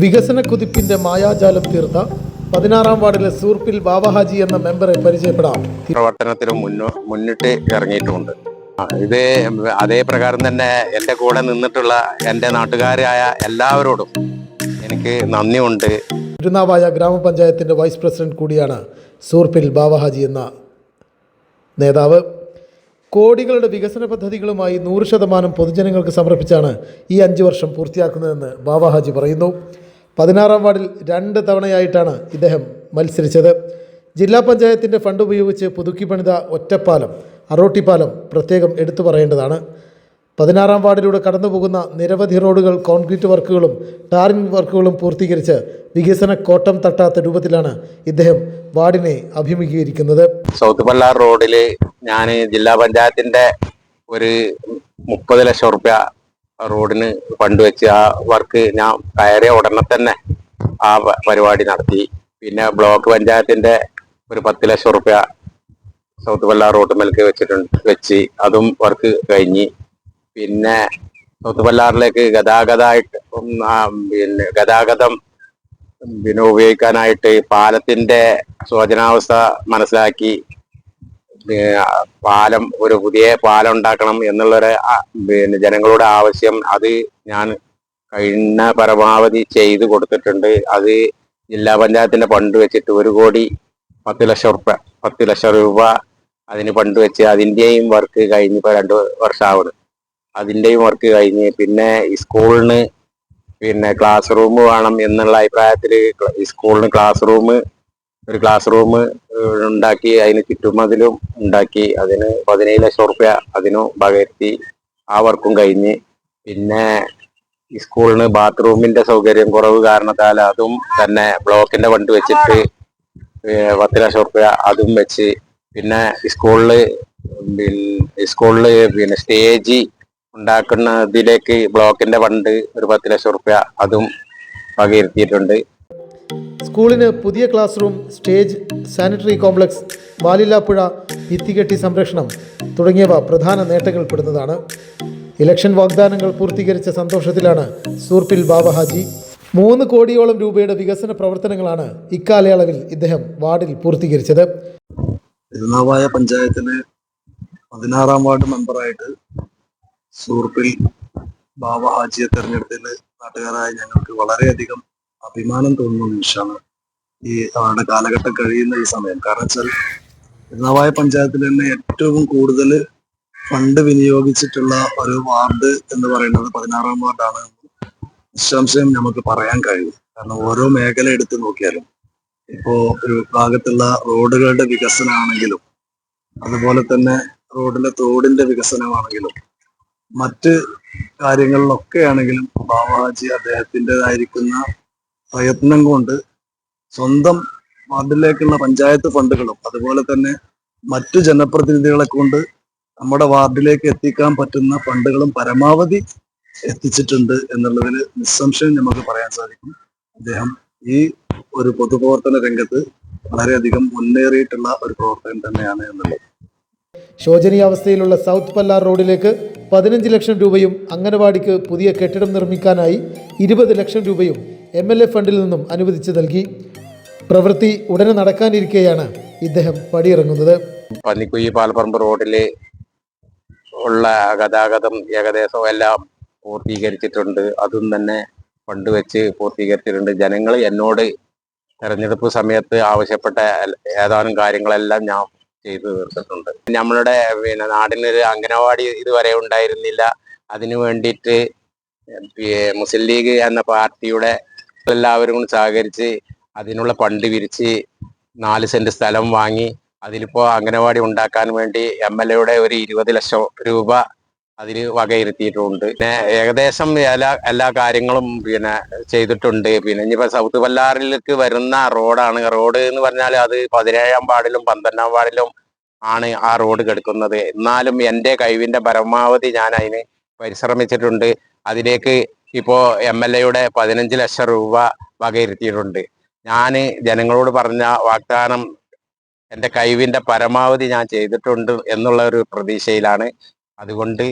വികസന കുതിപ്പിന്റെ മായാജാലം തീർത്ത പതിനാറാം വാർഡിലെ സൂർപ്പിൽ ബാബഹാജി എന്ന മെമ്പറെ പരിചയപ്പെടാം. പ്രവർത്തനത്തിലും മുന്നിട്ട് ഇറങ്ങിയിട്ടുണ്ട്. ഇത് അതേ പ്രകാരം തന്നെ എന്റെ കൂടെ നിന്നിട്ടുള്ള എന്റെ നാട്ടുകാരായ എല്ലാവരോടും എനിക്ക് നന്ദിയുണ്ട്. തിരുനാവായ ഗ്രാമപഞ്ചായത്തിന്റെ വൈസ് പ്രസിഡന്റ് കൂടിയാണ് സൂർപ്പിൽ ബാബഹാജി എന്ന നേതാവ്. കോടികളുടെ വികസന പദ്ധതികളുമായി നൂറ് ശതമാനം പൊതുജനങ്ങൾക്ക് സമർപ്പിച്ചാണ് ഈ അഞ്ച് വർഷം പൂർത്തിയാക്കുന്നതെന്ന് ബാബാഹാജി പറയുന്നു. പതിനാറാം വാർഡിൽ രണ്ട് തവണയായിട്ടാണ് ഇദ്ദേഹം മത്സരിച്ചത്. ജില്ലാ പഞ്ചായത്തിന്റെ ഫണ്ട് ഉപയോഗിച്ച് പുതുക്കി പണിത ഒറ്റപ്പാലം അറോട്ടിപ്പാലം പ്രത്യേകം എടുത്തു പറയേണ്ടതാണ്. പതിനാറാം വാർഡിലൂടെ കടന്നുപോകുന്ന നിരവധി റോഡുകൾ കോൺക്രീറ്റ് വർക്കുകളും ടാറിംഗ് വർക്കുകളും പൂർത്തീകരിച്ച് വികസന കോട്ടം തട്ടാത്ത രൂപത്തിലാണ് ഇദ്ദേഹം വാർഡിനെ അഭിമുഖീകരിക്കുന്നത്. സൗത്ത് പല്ലാർ റോഡിൽ ഞാൻ ജില്ലാ പഞ്ചായത്തിന്റെ ഒരു മുപ്പത് ലക്ഷം റുപ്യ റോഡിന് ഫണ്ട് വെച്ച് ആ വർക്ക് ഞാൻ കയറിയ ഉടനെ തന്നെ ആ പരിപാടി നടത്തി. പിന്നെ ബ്ലോക്ക് പഞ്ചായത്തിന്റെ ഒരു പത്ത് ലക്ഷം റുപ്യ സൗത്ത് പല്ലാർ റോട്ടുമേൽക്ക് വെച്ചിട്ടുണ്ട് വെച്ച് അതും വർക്ക് കഴിഞ്ഞ്. പിന്നെ സൗത്ത് പല്ലാറിലേക്ക് ഗതാഗതമായിട്ട് പിന്നെ ഗതാഗതം പിന്നെ ഉപയോഗിക്കാനായിട്ട് പാലത്തിന്റെ ശോചനാവസ്ഥ മനസ്സിലാക്കി. പാലം ഒരു പുതിയ പാലം ഉണ്ടാക്കണം എന്നുള്ളൊരു പിന്നെ ജനങ്ങളുടെ ആവശ്യം അത് ഞാൻ കഴിഞ്ഞ പരമാവധി ചെയ്ത് കൊടുത്തിട്ടുണ്ട്. അത് ജില്ലാ പഞ്ചായത്തിന്റെ ഫണ്ട് വെച്ചിട്ട് ഒരു കോടി പത്ത് ലക്ഷം റുപ്യ പത്ത് ലക്ഷം രൂപ അതിന് ഫണ്ട് വെച്ച് അതിന്റെയും വർക്ക് കഴിഞ്ഞ് ഇപ്പൊ രണ്ട് വർഷമാവുന്നു അതിന്റെയും വർക്ക് കഴിഞ്ഞ് പിന്നെ സ്കൂളിന് പിന്നെ ക്ലാസ് റൂം വേണം എന്നുള്ള അഭിപ്രായത്തിൽ സ്കൂളിന് ക്ലാസ് റൂം ഒരു ക്ലാസ് റൂം ഉണ്ടാക്കി അതിന് ചുറ്റുമതിലും ഉണ്ടാക്കി അതിന് പതിനേഴ് ലക്ഷം റുപ്യ അതിനു വകയിരുത്തി ആ വർക്കും കഴിഞ്ഞ്. പിന്നെ സ്കൂളിന് ബാത്റൂമിന്റെ സൗകര്യം കുറവ് കാരണത്താൽ അതും തന്നെ ബ്ലോക്കിന്റെ വണ്ടി വെച്ചിട്ട് പത്ത് ലക്ഷം റുപ്യ അതും വെച്ച്. പിന്നെ ഈ സ്കൂളിൽ പിന്നെ സ്റ്റേജ് ഉണ്ടാക്കുന്നതിലേക്ക് ബ്ലോക്കിന്റെ ഫണ്ട് ഒരു പത്ത് ലക്ഷം റുപ്യ അതും വകയിരുത്തിയിട്ടുണ്ട് സ്കൂളിന് പുതിയ class room stage sanitary complex Valillapuzha ഭിത്തികെട്ടി സംരക്ഷണം തുടങ്ങിയവ പ്രധാന നേട്ടങ്ങൾപ്പെടുന്നതാണ് ഇലക്ഷൻ വാഗ്ദാനങ്ങൾ പൂർത്തീകരിച്ച സന്തോഷത്തിലാണ് സൂർപ്പിൽ ബാബഹാജി. മൂന്ന് കോടിയോളം രൂപയുടെ വികസന പ്രവർത്തനങ്ങളാണ് ഇക്കാലയളവിൽ ഇദ്ദേഹം വാർഡിൽ പൂർത്തീകരിച്ചത്. തിരുനാവായ പഞ്ചായത്തിലെ പതിനാറാം വാർഡ് മെമ്പറായിട്ട് സൂർപ്പിൽ ബാബ ഹാജിയെ തെരഞ്ഞെടുത്തതിൽ നാട്ടുകാരായ ഞങ്ങൾക്ക് വളരെയധികം അഭിമാനം തോന്നുന്ന നിമിഷമാണ് ഈ അവരുടെ കാലഘട്ടം കഴിയുന്ന ഈ സമയം. കാരണം വെച്ചാൽ തിരുനാവായ പഞ്ചായത്തിൽ തന്നെ ഏറ്റവും കൂടുതൽ ഫണ്ട് വിനിയോഗിച്ചിട്ടുള്ള ഒരു വാർഡ് എന്ന് പറയുന്നത് പതിനാറാം വാർഡാണ് നിസ്സംശയം നമുക്ക് പറയാൻ കഴിയും. കാരണം ഓരോ മേഖല എടുത്ത് നോക്കിയാലും ഇപ്പോ ഒരു ഭാഗത്തുള്ള റോഡുകളുടെ വികസനമാണെങ്കിലും അതുപോലെ തന്നെ റോഡിലെ തോടിന്റെ വികസനമാണെങ്കിലും മറ്റ് കാര്യങ്ങളിലൊക്കെ ആണെങ്കിലും ബാബാജി അദ്ദേഹത്തിന്റെതായിരിക്കുന്ന പ്രയത്നം കൊണ്ട് സ്വന്തം വാർഡിലേക്കുള്ള പഞ്ചായത്ത് ഫണ്ടുകളും അതുപോലെ തന്നെ മറ്റു ജനപ്രതിനിധികളെ കൊണ്ട് നമ്മുടെ വാർഡിലേക്ക് എത്തിക്കാൻ പറ്റുന്ന ഫണ്ടുകളും പരമാവധി എത്തിച്ചിട്ടുണ്ട് എന്നുള്ളതിൽ നിസ്സംശയം നമുക്ക് പറയാൻ സാധിക്കും. അദ്ദേഹം ഈ ഒരു പൊതുപ്രവർത്തന രംഗത്ത് വളരെയധികം മുന്നേറിയിട്ടുള്ള ഒരു പ്രവർത്തകൻ തന്നെയാണ് എന്നുള്ളത്. ശോചനീയാവസ്ഥയിലുള്ള സൗത്ത് പല്ലാർ റോഡിലേക്ക് പതിനഞ്ച് ലക്ഷം രൂപയും അംഗനവാടിക്ക് പുതിയ കെട്ടിടം നിർമ്മിക്കാനായി ഇരുപത് ലക്ഷം രൂപയും എം എൽ എ ഫണ്ടിൽ നിന്നും അനുവദിച്ചു നൽകി. പ്രവൃത്തി ഉടനെ നടക്കാനിരിക്കെയാണ് ഇദ്ദേഹം പടിയിറങ്ങുന്നത്. പന്നിക്കുഴി പാലപ്പറമ്പ് റോഡിലെ ഉള്ള ഗതാഗതം ഏകദേശം എല്ലാം പൂർത്തീകരിച്ചിട്ടുണ്ട്. അതും തന്നെ ഫണ്ട് വെച്ച് പൂർത്തീകരിച്ചിട്ടുണ്ട്. ജനങ്ങൾ എന്നോട് തെരഞ്ഞെടുപ്പ് സമയത്ത് ആവശ്യപ്പെട്ട ഏതാനും കാര്യങ്ങളെല്ലാം ഞാൻ ചെയ്തു തീർത്തിട്ടുണ്ട്. നമ്മളുടെ പിന്നെ നാടിനൊരു അംഗനവാടി ഇതുവരെ ഉണ്ടായിരുന്നില്ല. അതിനു വേണ്ടിയിട്ട് മുസ്ലിം ലീഗ് എന്ന പാർട്ടിയുടെ എല്ലാവരും കൂടി സഹകരിച്ച് അതിനുള്ള ഫണ്ട് വിരിച്ച് നാല് സെന്റ് സ്ഥലം വാങ്ങി അതിലിപ്പോ അംഗനവാടി ഉണ്ടാക്കാൻ വേണ്ടി എം എൽ എയുടെ ഒരു ഇരുപത് ലക്ഷം രൂപ അതിന് വകയിരുത്തിയിട്ടുണ്ട്. പിന്നെ ഏകദേശം എല്ലാ എല്ലാ കാര്യങ്ങളും പിന്നെ ചെയ്തിട്ടുണ്ട്. പിന്നെ ഇനിയിപ്പോ സൗത്ത് വല്ലാറിലേക്ക് വരുന്ന റോഡാണ്. റോഡ് എന്ന് പറഞ്ഞാൽ അത് പതിനേഴാം വാർഡിലും പന്ത്രണ്ടാം വാർഡിലും ആണ് ആ റോഡ് കിടക്കുന്നത്. എന്നാലും എന്റെ കഴിവിന്റെ പരമാവധി ഞാൻ അതിന് പരിശ്രമിച്ചിട്ടുണ്ട്. അതിലേക്ക് ഇപ്പോൾ എം എൽ എയുടെ പതിനഞ്ച് ലക്ഷം രൂപ വകയിരുത്തിയിട്ടുണ്ട്. ഞാൻ ജനങ്ങളോട് പറഞ്ഞ വാഗ്ദാനം എന്റെ കഴിവിന്റെ പരമാവധി ഞാൻ ചെയ്തിട്ടുണ്ട് എന്നുള്ള ഒരു പ്രതീക്ഷയിലാണ്. അതുകൊണ്ട്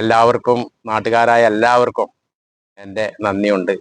എല്ലാവർക്കും നാട്ടുകാരായ എല്ലാവർക്കും എന്റെ നന്ദിയുണ്ട്.